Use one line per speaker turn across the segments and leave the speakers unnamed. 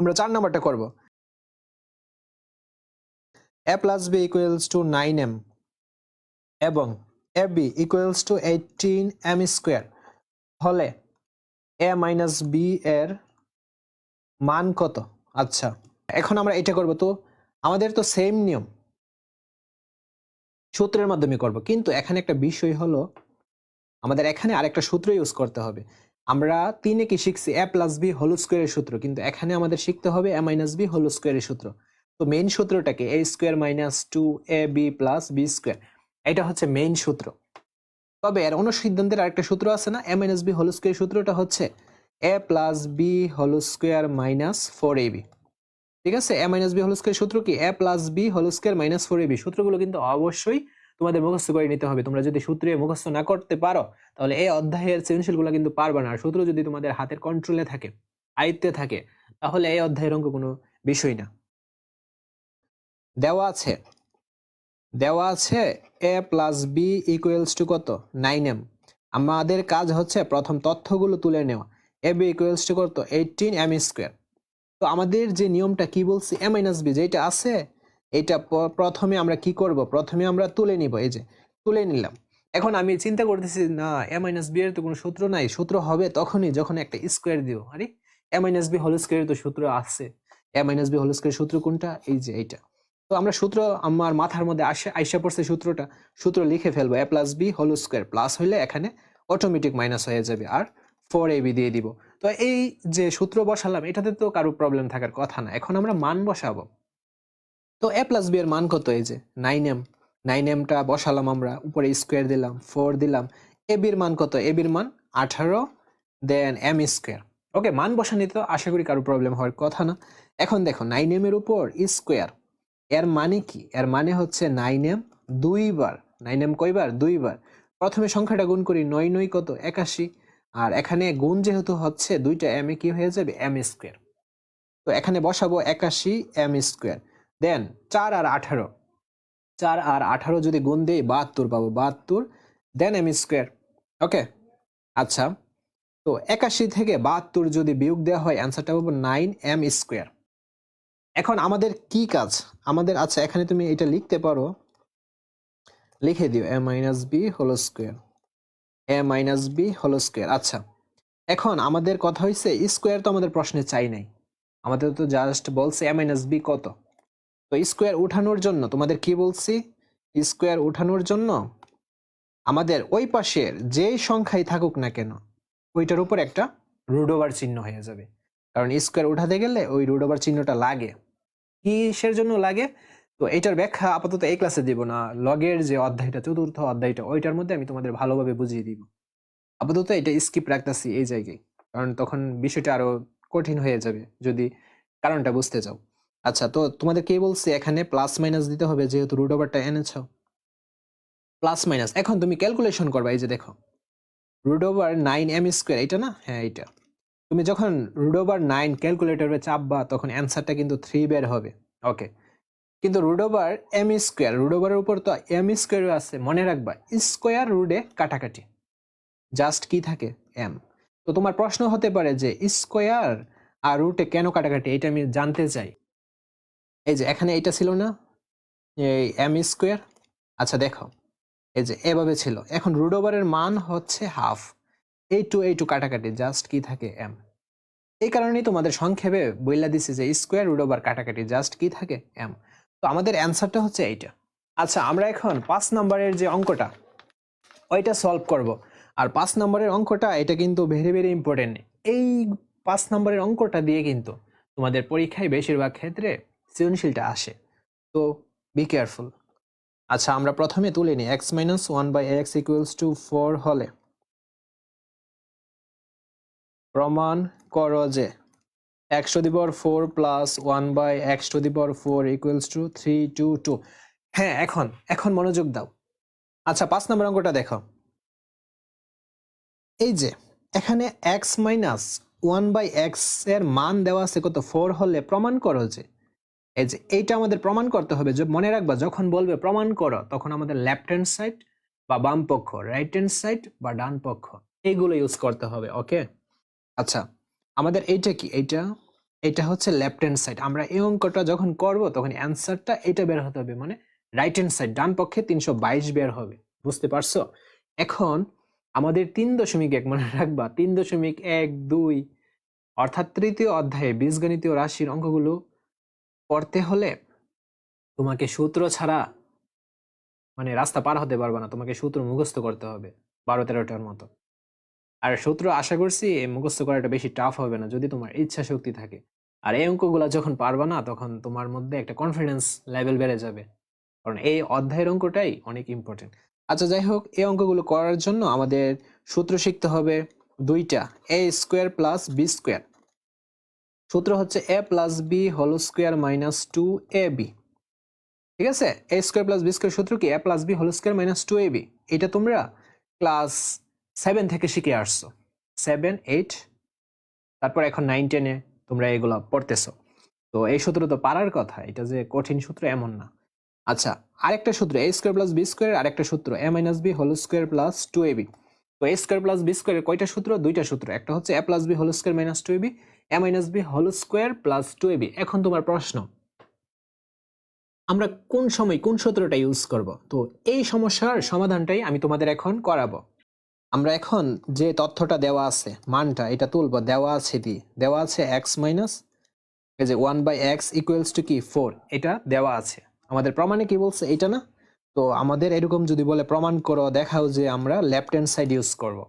আমরা চার নাম্বারটা করব। A plus B equals to nine M এবং A B equals to eighteen M square হলে এ মাইনাস বি এর মান কত? আচ্ছা এখন আমরা এটা করব তো, আমাদের তো সেম নিয়ম। সূত্রের মাধ্যমে করব, কিন্তু এখানে একটা বিষয় হলো, আমাদের এখানে আরেকটা সূত্র ইউজ করতে হবে। আমরা তিনে কি শিখছি এ প্লাস বি হোল স্কোয়ারের সূত্র, কিন্তু এখানে আমাদের শিখতে হবে এ মাইনাস বি হোল স্কোয়ারের সূত্র। তো main সূত্রটাকে A square minus two A B plus B square এটা হচ্ছে মেইন সূত্র। তবে এর অনুসিদ্ধান্তের আরেকটা সূত্র আছে না? A minus B whole square সূত্রটা হচ্ছে A plus B whole square minus four A B ঠিক আছে? A minus B whole square সূত্র কি? A plus B whole square minus four A B সূত্রগুলো কিন্তু অবশ্যই তোমাদের মুখস্থ করে নিতে হবে। তোমরা যদি সূত্রে মুখস্থ না করতে পারো, তাহলে এই অধ্যায়ের সৃজনশীলগুলো কিন্তু পারবে না। আর সূত্র যদি তোমাদের হাতের কন্ট্রোলে থাকে, আয়ত্তে থাকে, তাহলে এই অধ্যায়ের অঙ্ক কোনো বিষয় না। দেওয়া আছে দেওয়া আছে A plus B equals to কত? নাইন এম আমাদের কাজ হচ্ছে প্রথম তথ্যগুলো তুলে নেওয়া। এ বি ইকুয়েলস টু কত? এইটিন এম স্কোয়ার তো আমাদের যে নিয়মটা কি বলছি? এ মাইনাস বি যেটা আছে এটা প্রথমে আমরা কি করব? প্রথমে আমরা তুলে নিব, এই যে, তুলে নিলাম। এখন আমি চিন্তা করতেছি, না এ মাইনাস বি এর তো কোনো সূত্র নাই, সূত্র হবে তখনই যখন একটা স্কোয়ার দিও আরে A minus B whole square তো সূত্র আছে। A minus B whole square সূত্র কোনটা? এই যে, এইটা। তো আমরা সূত্র আমার মাথার মধ্যে আসে, আইসা পড়ছে সূত্রটা। সূত্র লিখে ফেলব A plus B whole square plus হইলে এখানে অটোমেটিক মাইনাস হয়ে যাবে আর ফোর এ বি দিয়ে দিব। তো এই যে সূত্র বসালাম, এটাতে তো কারও প্রবলেম থাকার কথা না। এখন আমরা মান বসাবো। তো এ প্লাস বি এর মান কত এই যে? নাইন এম নাইন এমটা বসালাম আমরা, উপরে স্কোয়ার দিলাম ফোর দিলাম। এ বির মান কত? এ বির মান আঠারো দেন এম স্কোয়ার ওকে মান বসানি তো আশা করি কারও প্রবলেম হওয়ার কথা না। এখন দেখো নাইন এম এর উপর স্কোয়ার এর মানে কি? এর মানে হচ্ছে নাইন এম দুইবার। নাইন এম কয়বার? দুইবার। প্রথমে সংখ্যাটা গুণ করি নয় নয় কত? একাশি। আর এখানে গুণ যেহেতু হচ্ছে, দুইটা এম এ কি হয়ে যাবে? এম স্কোয়ার তো এখানে বসাবো একাশি এম স্কোয়ার দেন চার আর আঠারো। চার আর আঠারো যদি গুণ দিই, বাহাত্তর পাবো, বাহাত্তর। দেন এম স্কোয়ার ওকে আচ্ছা। তো একাশি থেকে বাহাত্তর যদি বিয়োগ দেওয়া হয় অ্যান্সারটা পাবো নাইন এম স্কোয়ার এখন আমাদের কি কাজ? আমাদের আচ্ছা এখানে তুমি এটা লিখতে পারো। লিখে দিও A minus B whole square A minus B whole square আচ্ছা। এখন আমাদের কথা হয়েছে স্কোয়ার তো আমাদের প্রশ্নে চাই নাই। আমাদের তো জাস্ট বলছে এ মাইনাস বি কত? তো স্কোয়ার উঠানোর জন্য তোমাদের কি বলছি? স্কোয়ার উঠানোর জন্য আমাদের ওই পাশের যেই সংখ্যাই থাকুক না কেন, ওইটার উপর একটা রুট ওভার চিহ্ন হয়ে যাবে। কারণ স্কোয়ার উঠাতে গেলে ওই রুট ওভার চিহ্নটা লাগে। কিসের জন্য লাগে? তো এটার ব্যাখ্যা আপাতত এই ক্লাসে দিব না। লগের যে অধ্যায়টা, চতুর্থ অধ্যায়টা, ওইটার মধ্যে আমি তোমাদের ভালোভাবে বুঝিয়ে দিব। আপাতত এটা স্কিপ রাখতেছি এই জায়গায়। কারণ তখন বিষয়টা আরও কঠিন হয়ে যাবে। যদি কারণটা বুঝতে চাও। আচ্ছা তো তোমাদের কে বলছে এখানে প্লাস মাইনাস দিতে হবে যেহেতু রুট ওভারটা এনেছ? প্লাস মাইনাস এখন তুমি ক্যালকুলেশন করবা, এই যে দেখো। Root over nine M square এটা না? হ্যাঁ এটা তুমি যখন রুট ওভার নাইন ক্যালকুলেটরে চাপবা, তখন অ্যান্সারটা কিন্তু থ্রি বের হবে। ওকে কিন্তু root over M square root ওভারের উপর তো এম স্কোয়ার আছে, মনে রাখবা স্কোয়ার রুটে কাটাকাটি। জাস্ট কি থাকে? এম তো তোমার প্রশ্ন হতে পারে যে স্কোয়ার আর রুটে কেন কাটাকাটি? এটা আমি জানতে চাই। এই যে এখানে এটা ছিল না? এই এম স্কোয়ার আচ্ছা দেখো। এই যে এভাবে ছিল। এখন রুট ওভারের মান হচ্ছে হাফ এই টু এই টু কাটাকাটি জাস্ট কি থাকে এম এই কারণেই তোমাদের সংক্ষেপে বইলা দিছে যে স্কোয়ার রুট ওভার কাটাকাটি জাস্ট কি থাকে এম তো আমাদের অ্যান্সারটা হচ্ছে এইটা। আচ্ছা আমরা এখন পাঁচ নম্বরের যে অঙ্কটা, ওইটা সলভ করব। আর পাঁচ নম্বরের অঙ্কটা, এটা কিন্তু ভেরি ভেরি ইম্পর্টেন্ট এই পাঁচ নম্বরের অঙ্কটা দিয়ে কিন্তু তোমাদের পরীক্ষায় বেশিরভাগ ক্ষেত্রে সৃজনশীলটা আসে। তো বি কেয়ারফুল আচ্ছা আমরা প্রথমে তুলে নিই। X minus one by X equals to four হলে প্রমাণ করো যে X to the power four plus one by X to the power four equals to three two two হ্যাঁ এখন এখন মনোযোগ দাও। আচ্ছা পাঁচ নম্বর অঙ্কটা দেখো। এই যে, এখানে এক্স মাইনাস ওয়ান বাই এক্সের মান দেওয়া আছে কত? ফোর হলে প্রমাণ করো যে এইটা আমাদের প্রমাণ করতে হবে যে মনে রাখবা, যখন বলবে প্রমাণ করো, তখন আমাদের লেফট হ্যান্ড সাইড বা বাম পক্ষ রাইট হ্যান্ড সাইড বা ডান পক্ষ, এইগুলো ইউজ করতে হবে ওকে আচ্ছা আমাদের এইটা কি? এইটা এটা হচ্ছে লেফট হ্যান্ড সাইড আমরা এই অঙ্কটা যখন করব, তখন অ্যান্সারটা এটা বের হতে হবে মানে রাইট হ্যান্ড সাইড ডান পক্ষে তিনশো বাইশ বের হবে, বুঝতে পারছ? এখন আমাদের তিন দশমিক এক, মনে রাখবা, তিন দশমিক এক, দুই, অর্থাৎ তৃতীয় অধ্যায়ে বীজগণিতীয় রাশির অঙ্কগুলো পড়তে হলে তোমাকে সূত্র ছাড়া মানে রাস্তা পার হতে পারবে না। তোমাকে সূত্র মুখস্থ করতে হবে বারো তেরোটার মতো। আর সূত্র আশা করছি মুখস্থ করাটা বেশি টাফ হবে না, যদি তোমার ইচ্ছা শক্তি থাকে। আর এই অঙ্কগুলো যখন পারবা না, তখন তোমার মধ্যে একটা কনফিডেন্স লেভেল বেড়ে যাবে। কারণ এই অধ্যায়ের অঙ্কটাই অনেক ইম্পর্টেন্ট আচ্ছা যাই হোক, এই অঙ্কগুলো করার জন্য আমাদের সূত্র শিখতে হবে দুইটা A square plus B square সূত্র হচ্ছে A plus B whole square minus two A B ঠিক আছে? A square plus B square সূত্র কি? A plus B whole square minus two A B এটা তোমরা ক্লাস সেভেন থেকে শিখে আসছো। সেভেন এইট তারপর এখন নাইন টেনে তোমরা এগুলো পড়তেছো। তো এই সূত্র তো পারার কথা, এটা যে কঠিন সূত্র এমন না। আচ্ছা আরেকটা সূত্র A square plus B square আরেকটা সূত্র A minus B whole square plus two A B তো এ স্কোয়ার প্লাস বি স্কোয়ারের কয়টা সূত্র? দুইটা সূত্র, একটা হচ্ছে A plus B whole square minus two A B A minus B whole square plus two A B এখন তোমার প্রশ্ন। আমরা কোন সময় কোন সূত্রটা ইউজ করব? তো এই সমস্যার সমাধানটাই আমি তোমাদের এখন করাবো। আমরা এখন যে তথ্যটা দেওয়া আছে, মানটা, এটা তুলবো। দেওয়া আছে দি দেওয়া আছে এক্স মাইনাস এই যে one by X equals to কি? ফোর এটা দেওয়া আছে। আমাদের প্রমাণে কি বলছে? এটা না? তো আমাদের এরকম যদি বলে প্রমাণ করো, দেখাও যে আমরা লেফট হ্যান্ড সাইড ইউজ করব।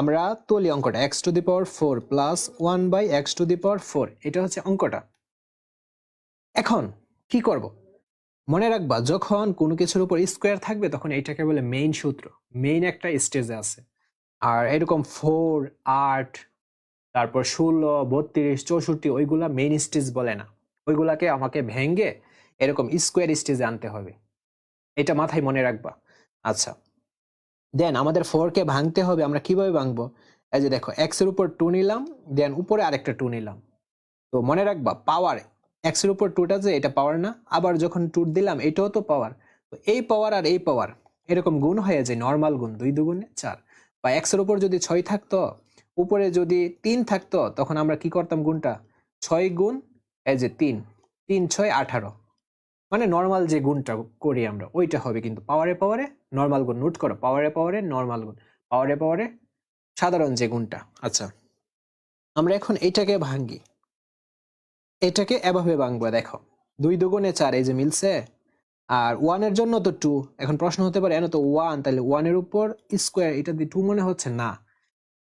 আমরা তুলি অঙ্কটা X to the power four plus one by X to the power four এটা হচ্ছে অঙ্কটা। এখন কি করব? মনে রাখবা, যখন কোনো কিছুর উপর স্কোয়ার থাকবে, তখন এইটাকে বলে মেইন সূত্র। মেইন একটা স্টেজে আছে। আর এরকম ফোর আট তারপর ষোলো, বত্রিশ, চৌষট্টি, ওইগুলা মেইন স্টেজ বলে না। ওইগুলাকে আমাকে ভেঙ্গে এরকম স্কোয়ার স্টেজে আনতে হবে। এটা মাথায় মনে রাখবা। আচ্ছা। দেন আমাদের ফোরকে ভাঙতে হবে, আমরা কীভাবে ভাঙবো? এই যে দেখো এক্সের উপর টু নিলাম দেন উপরে আরেকটা টু নিলাম। তো মনে রাখবা পাওয়ার এক্সের উপর টুটা যে, এটা পাওয়ার না, আবার যখন টু দিলাম, এটাও তো পাওয়ার তো এই পাওয়ার আর এই পাওয়ার এরকম গুণ হয়ে যায় নর্মাল গুণ, দুই দুগুণে চার। বা এক্সের উপর যদি ছয় থাকতো, উপরে যদি তিন থাকতো, তখন আমরা কি করতাম গুণটা? ছয় গুণ, এই যে তিন তিন, ছয়, আঠারো। মানে নর্মাল যে গুণটা করি আমরা, ওইটা হবে কিন্তু পাওয়ারে পাওয়ারে নর্মাল গুণ নোট করো পাওয়ারে পাওয়ারে নর্মাল গুণ পাওয়ারে পাওয়ারে সাধারণ যে গুণটা। আচ্ছা আমরা এখন এইটাকে ভাঙ্গি, এটাকে এভাবে ভাঙবো, দেখো, দুই দুগুণে চার এই যে মিলছে, আর ওয়ানের জন্য তো টু এখন প্রশ্ন হতে পারে, এন তো ওয়ান তাহলে ওয়ানের উপর স্কোয়ার এটা দিয়ে টু মনে হচ্ছে না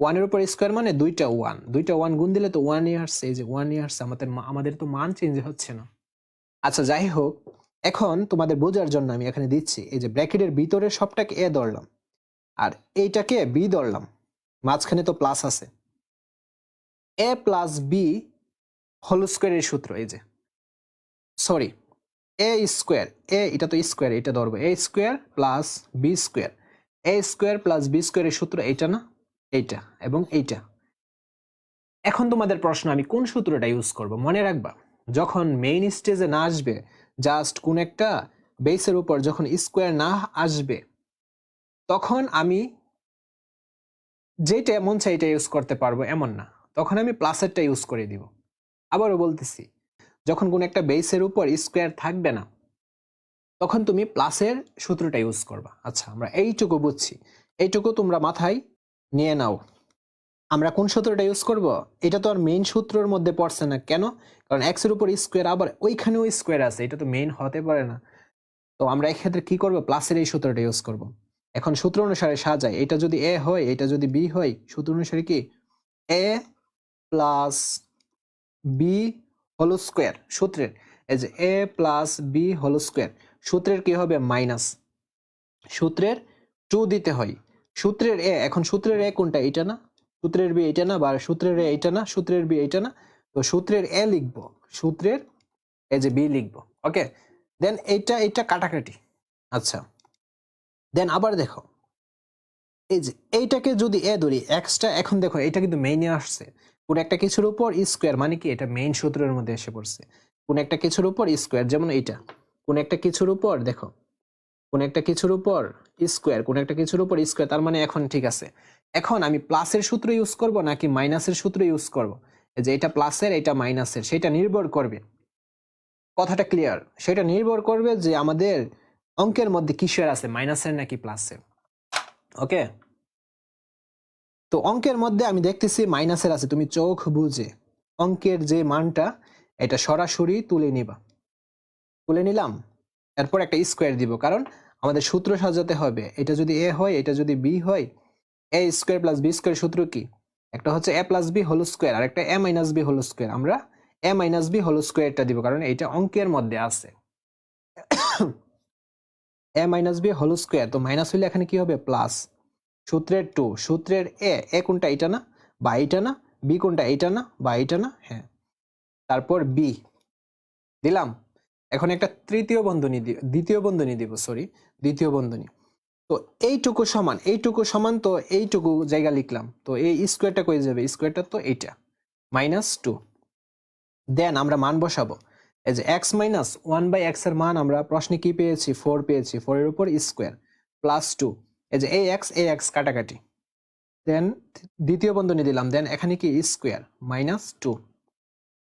ওয়ানের উপর স্কোয়ার মানে দুইটা ওয়ান দুইটা ওয়ান গুণ দিলে তো ওয়ান ইয়ার্স এই যে ওয়ান ইয়ার্স আমাদের আমাদের তো মান চেঞ্জ হচ্ছে না। আচ্ছা যাই হোক, এখন তোমাদের বোঝার জন্য আমি এখানে দিচ্ছি, এই যে ব্র্যাকেটের ভিতরে সবটাকে এ ধরলাম, আর এইটাকে বি ধরলাম, মাঝখানে তো প্লাস আছে। এ প্লাস বি হোল স্কোয়ারের সূত্র, এই যে সরি এ স্কোয়ার এ এটা তো স্কোয়ার এটা ধরবো A square plus B square A square plus B স্কোয়ারের সূত্র এইটা না, এইটা এবং এইটা। এখন তোমাদের প্রশ্ন, আমি কোন সূত্রটা ইউজ করব, মনে রাখবা? যখন মেইন স্টেজে না আসবে জাস্ট কোন একটা বেসের উপর যখন স্কোয়ার না আসবে, তখন আমি যেটা মন চাই এটা ইউজ করতে পারব, এমন না। তখন আমি প্লাসেরটা ইউজ করে দিব। আবারও বলতেছি, যখন কোন একটা বেসের উপর স্কোয়ার থাকবে না, তখন তুমি প্লাসের সূত্রটা ইউজ করবা। আচ্ছা আমরা এইটুকু বুঝছি। এইটুকু তোমরা মাথায় নিয়ে নাও। আমরা কোন সূত্রটা ইউজ করব? এটা তো আর মেইন সূত্রের মধ্যে পড়ছে না। কেন? কারণ এক্সের উপর স্কোয়ার আবার ওইখানেও স্কোয়ার আছে। এটা তো মেইন হতে পারে না। তো আমরা এক্ষেত্রে কি করব? প্লাসের এই সূত্রটা ইউজ করব। এখন সূত্র অনুসারে সাজাই। এটা যদি এ হয়, এটা যদি বি হয়, সূত্র অনুসারে কি? A plus B whole square সূত্রের। এই যে A plus B whole square সূত্রের কি হবে? মাইনাস সূত্রের টু দিতে হয়। সূত্রের এ এখন সূত্রের এ কোনটা? এটা না? সূত্রের বি এটা না, বা সূত্রের এ এটা না, সূত্রের বি এটা না, তো সূত্রের এ লিখব, সূত্রের এ যে বি লিখব, ওকে? দেন এইটা এইটা কাটাকাটি আচ্ছা। দেন আবার দেখো, এই যে এইটাকে যদি এ ধরি এক্সটা এখন দেখো এটা কিন্তু মেইনে আসছে। কোন একটা কিছুর উপর স্কোয়ার মানে কি? এটা মেইন সূত্রের মধ্যে এসে পড়ছে। কোন একটা কিছুর উপর স্কোয়ার যেমন এইটা। কোন একটা কিছুর উপর, দেখো, কোন একটা কিছুর উপর স্কোয়ার কোন একটা কিছুর উপর স্কোয়ার তার মানে এখন ঠিক আছে। এখন আমি প্লাসের সূত্র ইউজ করব নাকি মাইনাসের সূত্র ইউজ করব? যে এটা প্লাসের এটা মাইনাসের সেটা নির্ভর করবে। কথাটা ক্লিয়ার সেটা নির্ভর করবে যে আমাদের অঙ্কের মধ্যে কিসের আছে মাইনাসের নাকি প্লাসের ওকে তো অঙ্কের মধ্যে আমি দেখতেছি মাইনাসের আছে, তুমি চোখ বুঝে অঙ্কের যে মানটা, এটা সরাসরি তুলে নিবা। তুলে নিলাম, এরপর একটা স্কোয়ার দিব, কারণ আমাদের সূত্র সাজাতে হবে। এটা যদি এ হয়, এটা যদি বি হয় A square plus B square সূত্র কি? একটা হচ্ছে A plus B whole square আর একটা A minus B whole square আমরা এ মাইনাস বি হোল স্কোয়ারটা দিব, কারণ এটা অঙ্কের মধ্যে আছে। A minus B whole square তো মাইনাস হইলে এখানে কি হবে? প্লাস সূত্রের টু সূত্রের এ এ কোনটা? এটা না? বা এইটা না? বি কোনটা? এইটা না? বা এইটা না? হ্যাঁ। তারপর বি দিলাম? এখন একটা তৃতীয় বন্ধনী দিব দ্বিতীয় বন্ধনী দিব সরি দ্বিতীয় বন্ধনী। তো এইটুকু সমান এইটুকু সমান তো এইটুকু জায়গা লিখলাম। তো এই স্কোয়ারটা কই যাবে? স্কোয়ারটা তো এইটা মাইনাস টু দেন আমরা মান বসাবো। এই যে এক্স মাইনাস ওয়ান বাই এক্সের মান আমরা প্রশ্নে কি পেয়েছি? ফোর পেয়েছি। ফোর এর উপর স্কোয়ার প্লাস টু এই যে এই এক্স এই এক্স কাটাকাটি। দেন দ্বিতীয় বন্ধনী দিলাম। দেন এখানে কি? স্কোয়ার মাইনাস টু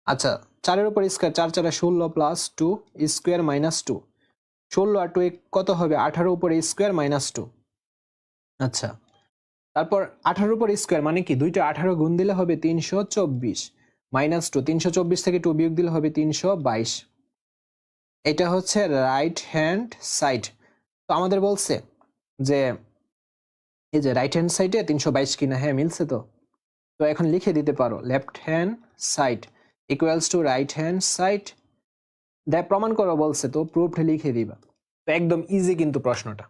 আচ্ছা চারের উপর স্কোয়ার চার চারে ষোলো plus two square minus two ষোলো আর টু কত হবে? আঠারো উপরে স্কোয়ার মাইনাস টু আচ্ছা তারপর আঠারো উপর স্কোয়ার মানে কি? দুইটা আঠারো গুণ দিলে হবে তিনশো চব্বিশ। মাইনাস টু তিনশো চব্বিশ থেকে টু বিয়োগ দিলে হবে তিনশো বাইশ। এটা হচ্ছে রাইট হ্যান্ড সাইড তো আমাদের বলছে যে, এই যে রাইট হ্যান্ড সাইডে তিনশো বাইশ কিনা? হ্যাঁ মিলছে তো। তো এখন লিখে দিতে পারো left hand side equals to right hand side দেখ প্রমাণ করো বলছে তো প্রুফ লিখে দিবা। তো একদম ইজি কিন্তু প্রশ্নটা।